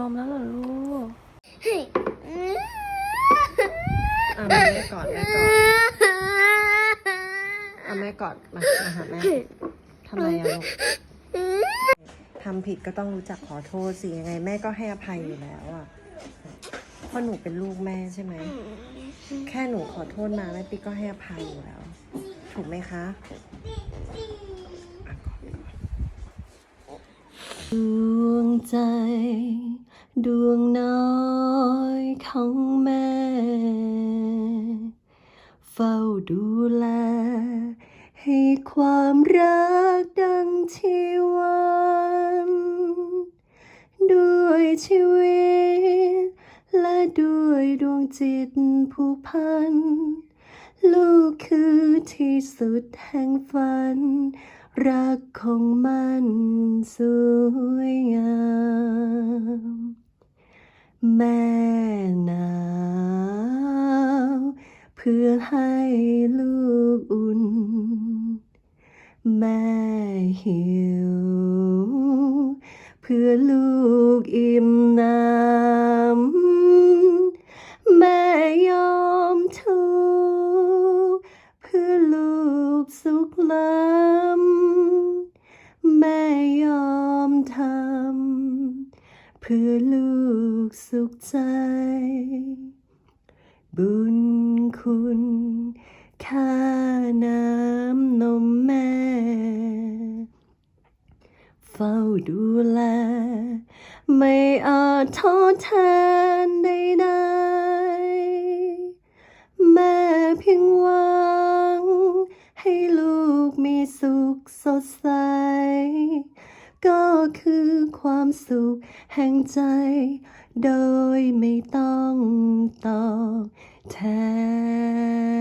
นมแล้วเหรอลูกเอาแม่กอดแม่กอดเอาแม่กอดมามาหาแม่ทำไมอะลูกทำผิดก็ต้องรู้จักขอโทษสิยังไง แม่ก็ให้อภัยอยู่แล้วอะเพราะหนูเป็นลูกแม่ใช่ไหม แค่หนูขอโทษมาแม่ปิ๊กก็ให้อภัยอยู่แล้ว ถูกไหมคะดวงใจ ดวงน้อยของแม่ เฝ้าดูแล ให้ความรักดังชีวันด้วยชีวิต และด้วยดวงจิตผูกพัน ลูกคือที่สุดแห่งฝัน รักของมันสวยงาม แม่หนาวเพื่อให้ลูกอุ่น แม่หิว เพื่อลูกอิ่มน้ำแม่ยอมทุกเพื่อลูกสุขล้ำแม่ยอมทำ คือลูกสุขใจ บุญคุณค่าน้ำนมแม่ เฝ้าดูแล ไม่อาจทดแทนใดๆ ก็คือความสุขแห่งใจ โดยไม่ต้องตอบแทน